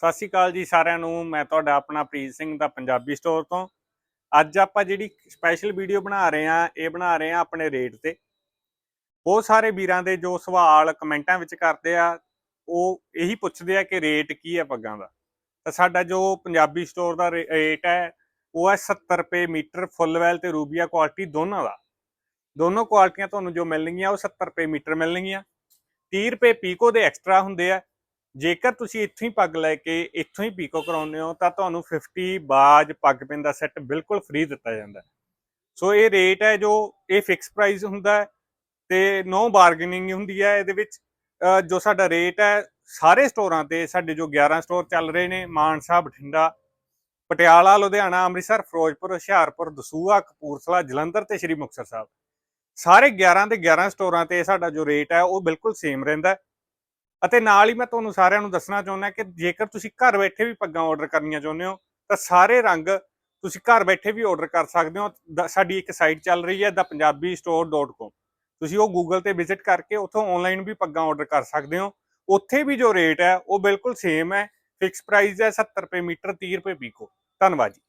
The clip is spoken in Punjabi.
ਸਤਿ ਸ਼੍ਰੀ ਅਕਾਲ ਜੀ ਸਾਰਿਆਂ ਨੂੰ। ਮੈਂ ਤੁਹਾਡਾ ਆਪਣਾ ਪ੍ਰੀਤ ਸਿੰਘ ਦਾ ਪੰਜਾਬੀ ਸਟੋਰ ਤੋਂ। ਅੱਜ ਆਪਾਂ ਜਿਹੜੀ ਸਪੈਸ਼ਲ ਵੀਡੀਓ ਬਣਾ ਰਹੇ ਆ ਇਹ ਬਣਾ ਰਹੇ ਆ ਆਪਣੇ ਰੇਟ ਤੇ। ਬਹੁਤ ਸਾਰੇ ਵੀਰਾਂ ਦੇ ਜੋ ਸਵਾਲ ਕਮੈਂਟਾਂ ਵਿੱਚ ਕਰਦੇ ਆ, ਉਹ ਇਹੀ ਪੁੱਛਦੇ ਆ ਕਿ ਰੇਟ ਕੀ ਹੈ ਪੱਗਾਂ ਦਾ। ਤਾਂ ਸਾਡਾ ਜੋ ਪੰਜਾਬੀ ਸਟੋਰ ਦਾ ਰੇ- ਰੇਟ ਹੈ, ਉਹ ਹੈ 70 ਰੁਪਏ ਮੀਟਰ ਫੁੱਲ ਵੈਲ ਤੇ ਰੂਬੀਆ ਕੁਆਲਿਟੀ ਦੋਨਾਂ ਦਾ। ਦੋਨੋਂ ਕੁਆਲਿਟੀਆਂ ਤੁਹਾਨੂੰ ਜੋ ਮਿਲਣਗੀਆਂ, ਉਹ 70 ਰੁਪਏ ਮੀਟਰ ਮਿਲਣਗੀਆਂ। 30 ਰੁਪਏ ਪੀਕੋ ਦੇ ਐਕਸਟਰਾ ਹੁੰਦੇ ਆ ਜੇਕਰ ਤੁਸੀਂ ਇੱਥੋਂ ਹੀ ਪੱਗ ਲੈ ਕੇ ਇੱਥੋਂ ਹੀ ਪੀਕੋ ਕਰਾਉਂਦੇ ਹੋ, ਤਾਂ ਤੁਹਾਨੂੰ 50 ਬਾਜ ਪੱਗ ਪਿੰਨ ਦਾ ਸੈੱਟ ਬਿਲਕੁਲ ਫ੍ਰੀ ਦਿੱਤਾ ਜਾਂਦਾ ਸੋ ਇਹ ਰੇਟ ਹੈ ਜੋ ਇਹ ਫਿਕਸ ਪ੍ਰਾਈਸ ਹੁੰਦਾ ਹੈ ਤੇ ਨੋ ਬਾਰਗੇਨਿੰਗ ਹੁੰਦੀ ਹੈ ਇਹਦੇ ਵਿੱਚ। ਜੋ ਸਾਡਾ ਰੇਟ ਹੈ, ਸਾਰੇ ਸਟੋਰਾਂ ਤੇ ਸਾਡੇ ਜੋ 11 ਸਟੋਰ ਚੱਲ ਰਹੇ ਨੇ, ਮਾਨਸਾ, ਬਠਿੰਡਾ, ਪਟਿਆਲਾ, ਲੁਧਿਆਣਾ, ਅੰਮ੍ਰਿਤਸਰ, ਫਿਰੋਜ਼ਪੁਰ, ਹੁਸ਼ਿਆਰਪੁਰ, ਦਸੂਹਾ, ਕਪੂਰਥਲਾ, ਜਲੰਧਰ ਤੇ ਸ਼੍ਰੀ ਮੁਕਤਸਰ ਸਾਹਿਬ। ਸਾਰੇ 11 ਦੇ 11 ਸਟੋਰਾਂ ਤੇ ਸਾਡਾ ਜੋ ਰੇਟ ਹੈ, ਉਹ ਬਿਲਕੁਲ ਸੇਮ ਰਹਿੰਦਾ ਹੈ। ਅਤੇ ਨਾਲ ਹੀ ਮੈਂ ਤੁਹਾਨੂੰ ਸਾਰਿਆਂ ਨੂੰ ਦੱਸਣਾ ਚਾਹੁੰਦਾ ਕਿ ਜੇਕਰ ਤੁਸੀਂ ਘਰ ਬੈਠੇ ਵੀ ਪੱਗਾਂ ਆਰਡਰ ਕਰਨੀਆਂ ਚਾਹੁੰਦੇ ਹੋ, ਤਾਂ ਸਾਰੇ ਰੰਗ ਤੁਸੀਂ ਘਰ ਬੈਠੇ ਵੀ ਆਰਡਰ ਕਰ ਸਕਦੇ ਹੋ। ਦ- ਸਾਡੀ ਇੱਕ ਸਾਈਟ ਚੱਲ ਰਹੀ ਹੈ thepunjabistore.com ਤੁਸੀਂ ਉਹ ਗੂਗਲ ਤੇ ਵਿਜ਼ਿਟ ਕਰਕੇ ਉੱਥੋਂ ਆਨਲਾਈਨ ਵੀ ਪੱਗਾਂ ਆਰਡਰ ਕਰ ਸਕਦੇ ਹੋ। ਉੱਥੇ ਵੀ ਜੋ ਰੇਟ ਹੈ, ਉਹ ਬਿਲਕੁਲ ਸੇਮ ਹੈ। ਫਿਕਸ ਪ੍ਰਾਈਸ ਹੈ 70 ਰੁਪਏ ਮੀਟਰ 30 ਰੁਪਏ ਪੀਕੋ। ਧੰਨਵਾਦ ਜੀ।